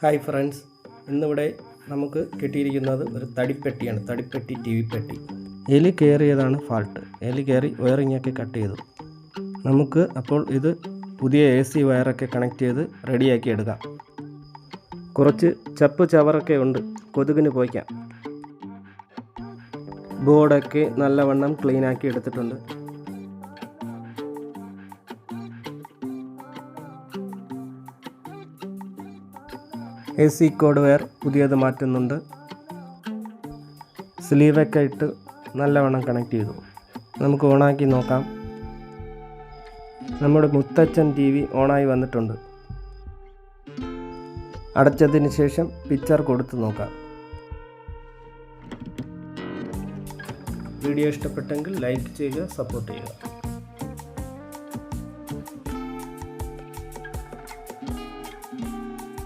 Hi friends. ഇന്നിവിടെ നമുക്ക് കിട്ടിയിരിക്കുന്നത് ഒരു തടിപ്പെട്ടിയാണ്. തടിപ്പെട്ടി ടി വി പെട്ടി എലി കയറിയതാണ് ഫാൾട്ട് എലി കയറി വയറിങ്ങൊക്കെ കട്ട് ചെയ്തു. നമുക്ക് അപ്പോൾ ഇത് പുതിയ എ സി വയറൊക്കെ കണക്ട് ചെയ്ത് റെഡിയാക്കി എടുക്കാം. കുറച്ച് ചപ്പ് ചവറൊക്കെ ഉണ്ട്. കൊതുകിന് പോയിക്കാം. ബോർഡൊക്കെ നല്ലവണ്ണം ക്ലീനാക്കി എടുത്തിട്ടുണ്ട്. എ സി കോഡ് വെയർ പുതിയത് മാറ്റുന്നുണ്ട്. സ്ലീവൊക്കെ ഇട്ട് നല്ലവണ്ണം കണക്ട് ചെയ്തു. നമുക്ക് ഓണാക്കി നോക്കാം. നമ്മുടെ മുത്തച്ഛൻ ടി വി ഓണായി വന്നിട്ടുണ്ട്. അടച്ചതിന് ശേഷം പിക്ചർ കൊടുത്ത് നോക്കാം. വീഡിയോ ഇഷ്ടപ്പെട്ടെങ്കിൽ ലൈക്ക് ചെയ്യുക സപ്പോർട്ട് ചെയ്യുക.